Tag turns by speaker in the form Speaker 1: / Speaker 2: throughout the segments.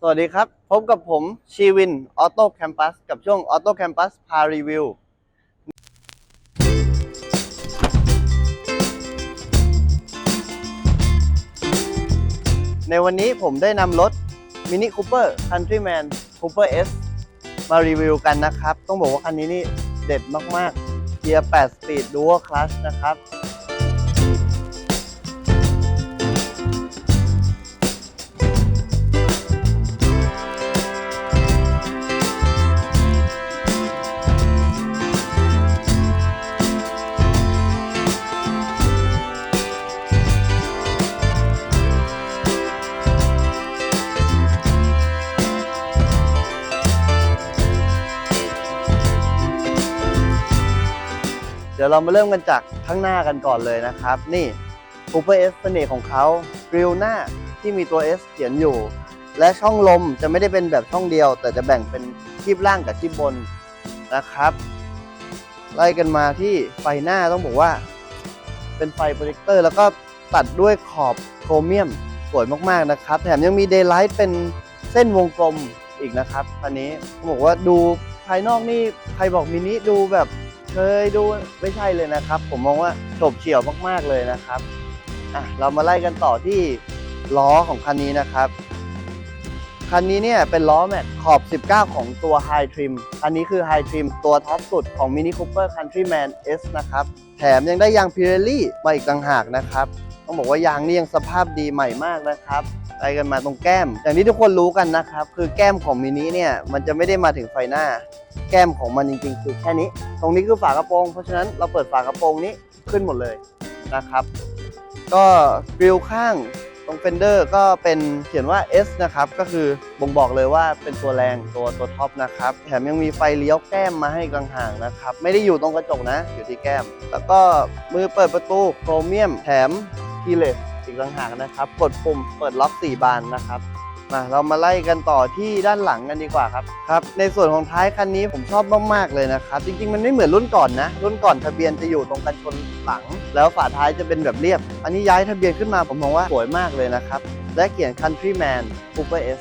Speaker 1: สวัสดีครับ พบกับผมชีวินออโต้แคมปัสกับช่วงออโต้แคมปัสพารีวิวในวันนี้ผมได้นำรถ Mini Cooper Countryman Cooper S มารีวิวกันนะครับ ต้องบอกว่าคันนี้นี่เด็ดมาก ๆเกียร์8 Speed Dual Clutch นะครับ ดี๋ยวเรามาเริ่มกันจากข้างหน้ากันก่อนเลยนะครับ นี่ Cooper S เสน่ห์ของเขากริลหน้าที่มีตัว S เขียนอยู่ และช่องลมจะไม่ได้เป็นแบบช่องเดียว แต่จะแบ่งเป็นคีบล่างกับคีบบนนะครับ ไล่กันมาที่ไฟหน้าต้องบอกว่า เป็นไฟโปรเจคเตอร์ แล้วก็ตัดด้วยขอบโครเมียมสวยมากๆนะครับ แถมยังมีเดย์ไลท์เป็นเส้นวงกลมอีกนะครับอันนี้ต้องบอกว่าดูภายนอกนี่ใครบอกมินิดูแบบ เคยดูไม่ใช่เลยนะครับ ผมมองว่าโฉบเฉี่ยวมากๆเลยนะครับอะเรามาไล่กันต่อที่ล้อของคันนี้นะครับคันนี้เนี่ยเป็นล้อแม็กขอบ 19 ของตัว High Trim อันนี้คือ High Trim ตัวท็อปสุดของ Mini Cooper Countryman S นะครับ แถมยังได้ยาง Pirelli มาอีกต่างหากนะครับ ต้องบอกว่ายางนี่ยังสภาพดีใหม่มากนะครับไปกันมาตรงแก้ม อย่างที่ทุกคนรู้กันนะครับ คือแก้มของมินิเนี่ยมันจะไม่ได้มาถึงไฟหน้า แก้มของมันจริงๆคือแค่นี้ ตรงนี้คือฝากระโปรงเพราะฉะนั้นเราเปิดฝากระโปรงนี้ขึ้นหมดเลยนะครับ ก็กริลข้างตรงเฟนเดอร์ก็เป็นเขียนว่า S นะครับ ก็คือบ่งบอกเลยว่าเป็นตัวแรงตัวตัวท็อปนะครับ แถมยังมีไฟเลี้ยวแก้มมาให้กลางห่างนะครับ ไม่ได้อยู่ตรงกระจกนะ อยู่ที่แก้ม แล้วก็มือเปิดประตูโครเมียม แถม คีเลสอีกต่างหากนะครับ กดปุ่มเปิดล็อก 4 บานนะครับมาเรามาไล่กันต่อที่ด้านหลังกันดีกว่าครับครับ ในส่วนของท้ายคันนี้ผมชอบมากๆเลยนะครับ จริงๆมันไม่เหมือนรุ่นก่อนนะ รุ่นก่อนทะเบียนจะอยู่ตรงกันชนหลัง แล้วฝาท้ายจะเป็นแบบเรียบ อันนี้ย้ายทะเบียนขึ้นมาผมมองว่าสวยมากเลยนะครับ และเขียน Countryman Cooper S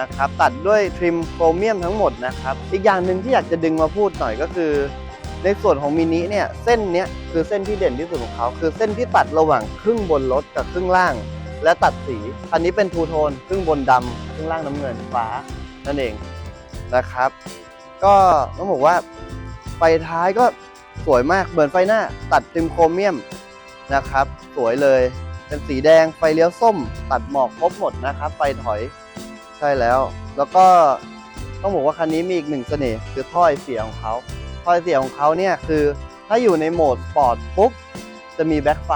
Speaker 1: นะครับตัดด้วยทริมโครเมียมทั้งหมดนะครับ อีกอย่างหนึ่งที่อยากจะดึงมาพูดหน่อยก็คือ ในส่วนของมินิเนี่ยเส้นเนี้ยคือเส้นที่เด่นที่สุดของเขา คือเส้นที่ตัดระหว่างครึ่งบนรถกับครึ่งล่าง และตัดสีอันนี้เป็นทูโทนครึ่งบนดำครึ่งล่างน้ำเงินฟ้านั่นเองนะครับ ก็ต้องบอกว่าไฟท้ายก็สวยมากเหมือนไฟหน้าตัดทริมโครเมียมนะครับ สวยเลยเป็นสีแดงไฟเลี้ยวส้ม ตัดหมอกครบหมดนะครับไฟถอยใช่แล้ว แล้วก็ต้องบอกว่าคันนี้มีอีกหนึ่งเสน่ห์คือถ้อยเสียงของเขา ถ้อยเสียงของเขาเนี่ยคือถ้าอยู่ในโหมดสปอร์ตปุ๊บ จะมีแบ็คไฟ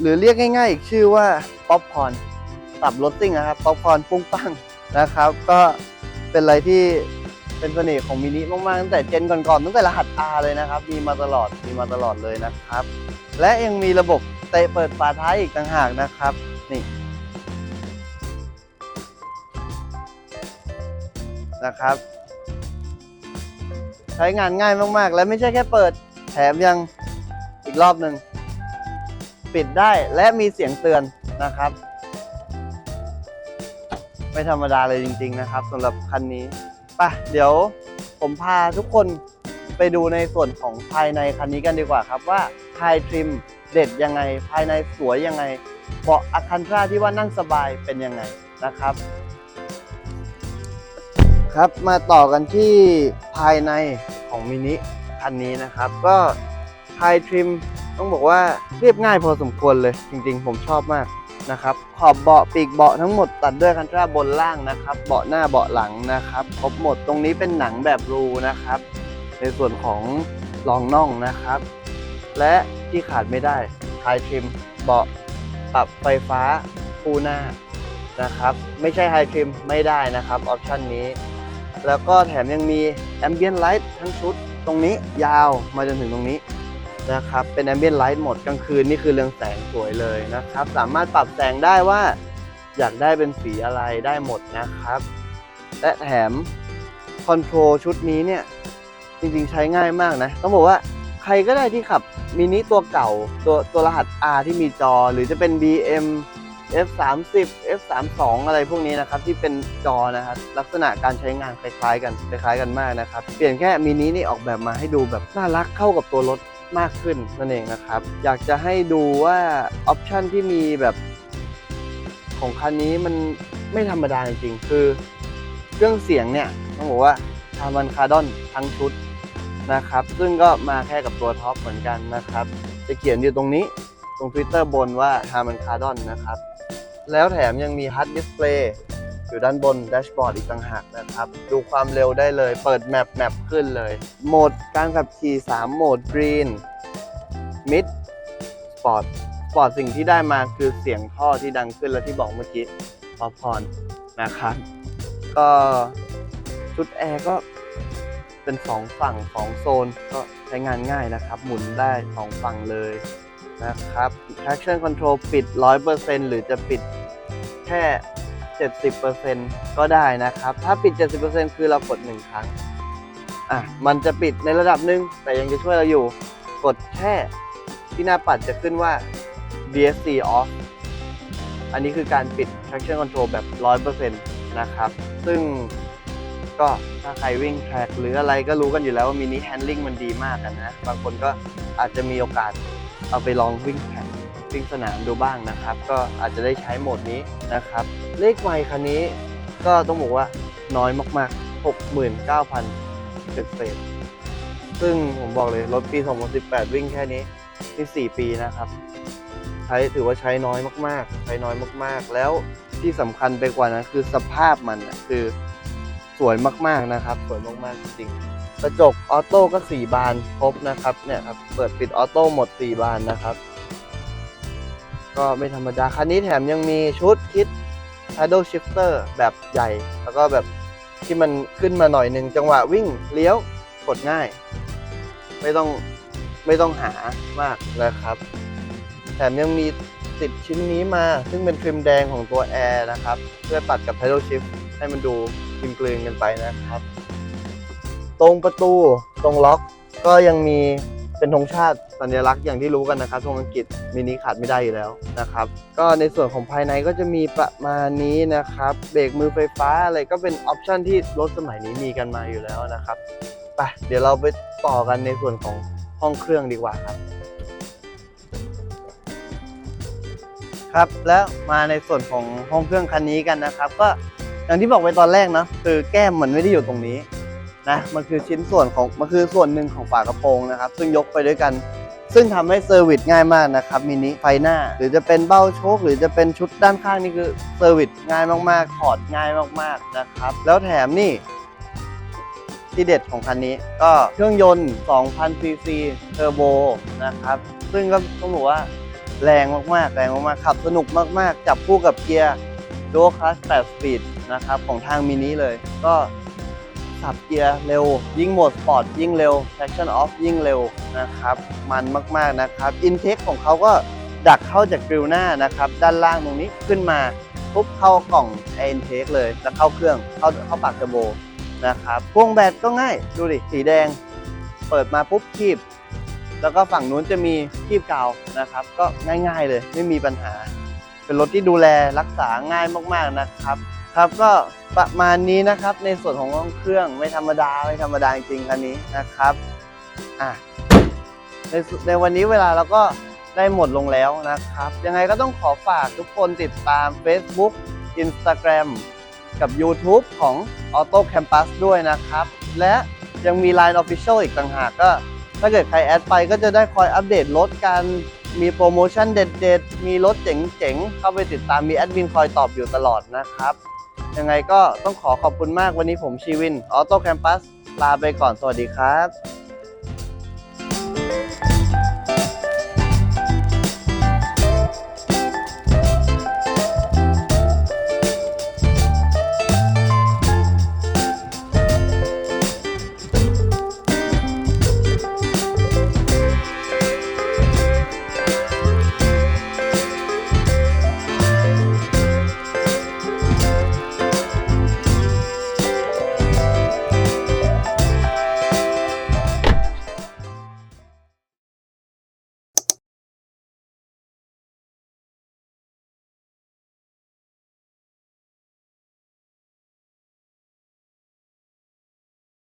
Speaker 1: หรือเรียกง่ายๆ อีกชื่อว่าป๊อปคอนตับรถซิ่งนะครับป๊อปคอนปุ้งปังนะครับ ก็เป็นอะไรที่เป็นเสน่ห์ของมินิมากๆตั้งแต่เจนก่อนๆตั้งแต่รหัส R เลยนะครับ มีมาตลอดมีมาตลอดเลยนะครับ และยังมีระบบเตะเปิดฝาท้ายอีกต่างหากนะครับนี่ นะครับ ใช้งานง่ายมากๆ และไม่ใช่แค่เปิด แถมยังอีกรอบหนึ่ง ปิดได้และมีเสียงเตือนนะครับ ไม่ธรรมดาเลยจริง ๆ นะครับสำหรับคันนี้ไป่ะเดี๋ยวผมพาทุกคนไปดูในส่วนของภายในคันนี้กันดีกว่าครับว่าภายทริมเด็ดยังไง ภายในสวยยังไงเบาะอาคันทราที่ว่านั่งสบายเป็นยังไงนะครับ ครับมาต่อกันที่ภายในของมินิคันนี้นะครับ ก็ภายทริมต้องบอกว่าเรียบง่ายพอสมควรเลย จริงๆ ผมชอบมากนะครับ ขอบเบาะปีกเบาะทั้งหมดตัดด้วยคันตราบนล่างนะครับ เบาะหน้าเบาะหลังนะครับครบหมดตรงนี้เป็นหนังแบบรูนะครับ ในส่วนของรองน่องนะครับ และที่ขาดไม่ได้ภายทริมเบาะปรับไฟฟ้าคู่หน้านะครับ ไม่ใช่ไฮทริมไม่ได้นะครับออปชันนี้ แล้วก็แถมยังมี Ambient Light ทั้งชุดตรงนี้ยาวมาจนถึงตรงนี้นะครับ เป็น Ambient Light หมดกลางคืนนี่คือเรืองแสงสวยเลยนะครับ สามารถปรับแสงได้ว่า อยากได้เป็นสีอะไรได้หมดนะครับ และแถมคอนโทรลชุดนี้เนี่ย จริงๆใช้ง่ายมากนะ ต้องบอกว่าใครก็ได้ที่ขับมินิตัวเก่าตัวตัวรหัส R ที่มีจอ หรือจะเป็น BM F30 F32 อะไรพวกนี้นะครับที่เป็นจอนะครับลักษณะการใช้งานคล้ายๆ กันคล้ายๆกันมากนะครับเปลี่ยนแค่มินินี่ออกแบบมาให้ดูแบบน่ารักเข้ากับตัวรถมากขึ้นนั่นเองนะครับ อยากจะให้ดูว่าออปชันที่มีแบบของคันนี้มันไม่ธรรมดาจริงๆ คือเครื่องเสียงเนี่ยต้องบอกว่าทามันคาร์ดอนทั้งชุดนะครับ ซึ่งก็มาแค่กับตัวท็อปเหมือนกันนะครับ จะเขียนอยู่ตรงนี้ตรง Twitter บนว่า Harman Kardon นะครับ แล้วแถมยังมี HUD Display อยู่ด้านบนแดชบอร์ดอีกต่างหากนะครับ ดูความเร็วได้เลย เปิดแมปแมปขึ้นเลย โหมดการขับขี่ 3 โหมด Green Mid Sport Sport สิ่งที่ได้มาคือเสียงท่อที่ดังขึ้นแล้วที่บอกเมื่อกี้พอพรนะครับ ก็ชุดแอร์ก็เป็น2ฝั่ง2โซนก็ใช้งานง่ายนะครับ หมุนได้2ฝั่งเลย นะครับ traction control ปิด 100%หรือจะปิดแค่ 70%ก็ได้นะครับ ถ้าปิด 70%คือเรากด 1 ครั้ง อะ มันจะปิดในระดับหนึ่งแต่ยังจะช่วยเราอยู่ กดแค่ที่หน้าปัดจะขึ้นว่า DSC off อันนี้คือการปิด traction control แบบ 100%นะครับ ซึ่งก็ถ้าใครวิ่งแทร็กหรืออะไรก็รู้กันอยู่แล้วว่ามินิแฮน d ิ i งมันดีมากกันนะ บางคนก็อาจจะมีโอกาส เอาไปลองวิ่งแข่งวิ่งสนามดูบ้างนะครับ ก็อาจจะได้ใช้โหมดนี้นะครับ เลขไมล์คันนี้ก็ต้องบอกว่าน้อยมากๆ 69,000เศษเศษซึ่งผมบอกเลยรถปี 2018 วิ่งแค่นี้นี่4ปีนะครับใช้ถือว่าใช้น้อยมากๆ ใช้น้อยมากๆ แล้วที่สำคัญไปกว่านั้นคือสภาพมันนะคือสวยมากๆนะครับ สวยมากๆจริง กระจกออโต้ก็ 4 บานครบนะครับเนี่ยครับเปิดปิดออโต้หมด 4 บานนะครับ ก็ไม่ธรรมดาคันนี้แถมยังมีชุดคิด paddle shifter แบบใหญ่ แล้วก็แบบที่มันขึ้นมาหน่อยหนึ่งจังหวะวิ่งเลี้ยวกดง่าย ไม่ต้องไม่ต้องหามากนะครับ แถมยังมีติดชิ้นนี้มา ซึ่งเป็นฟิล์มแดงของตัวแอร์นะครับ เพื่อตัดกับ paddle shift ให้มันดูกลืนกลืนๆกันไปนะครับ ตรงประตูตรงล็อก ก็ยังมีเป็นธงชาติสัญลักษณ์อย่างที่รู้กันนะครับธงอังกฤษมินิขาดไม่ได้อยู่แล้วนะครับ ก็ในส่วนของภายในก็จะมีประมาณนี้นะครับ เบรกมือไฟฟ้าอะไรก็เป็นออปชันที่รถสมัยนี้มีกันมาอยู่แล้วนะครับไปเดี๋ยวเราไปต่อกันในส่วนของห้องเครื่องดีกว่าครับ ครับแล้วมาในส่วนของห้องเครื่องคันนี้กันนะครับ ก็อย่างที่บอกไปตอนแรกเนาะคือแก้มมันไม่ได้อยู่ตรงนี้ นะมันคือชิ้นส่วนของมันคือส่วนหนึ่งของฝากระโปรงนะครับ ซึ่งยกไปด้วยกัน ซึ่งทำให้เซอร์วิสง่ายมากนะครับมินิไฟหน้า หรือจะเป็นเบ้าโชค หรือจะเป็นชุดด้านข้างนี่คือเซอร์วิสง่ายมากๆถอดง่ายมากๆนะครับ แล้วแถมนี่ที่เด็ดของคันนี้ก็เครื่องยนต์2,000ซีซีเทอร์โบนะครับ ซึ่งก็ต้องบอกว่าแรงมากๆ แรงมากๆขับสนุกมากๆ จับคู่กับเกียร์ดูคลัส8สปีดนะครับของทางมินิเลย ก็ สับเกียร์เร็ว ยิ่งโหมดสปอร์ตยิ่งเร็ว traction off ยิ่งเร็วนะครับ มันมากๆนะครับ intake ของเขาก็ดักเข้าจากกริลหน้านะครับ ด้านล่างตรงนี้ขึ้นมาปุ๊บเข้ากล่อง air intake เลย แล้วเข้าเครื่องเข้าเข้าปากเทอร์โบนะครับพวงแบตก็ง่ายดูดิสีแดง เปิดมาปุ๊บคีบ แล้วก็ฝั่งนู้นจะมีคีบกาวนะครับ ก็ง่ายๆเลยไม่มีปัญหา เป็นรถที่ดูแลรักษาง่ายมากๆนะครับ ครับก็ประมาณนี้นะครับในส่วนของห้องเครื่องไม่ธรรมดาไม่ธรรมดาจริงคันนี้นะครับอะในในวันนี้เวลาเราก็ได้หมดลงแล้วนะครับ ยังไงก็ต้องขอฝากทุกคนติดตาม Facebook Instagram กับ YouTube ของ Auto Campus ด้วยนะครับ และยังมี Line Official อีกต่างหากก็ถ้าเกิดใครแอดไปก็จะได้คอยอัปเดตรถกัน มีโปรโมชั่นเด็ดๆ มีรถเจ๋งๆ เข้าไปติดตามมีแอดมินคอยตอบอยู่ตลอดนะครับ ยังไงก็ต้องขอขอบคุณมากวันนี้ผมชีวินออโต้แคมปัสลาไปก่อนสวัสดีครับ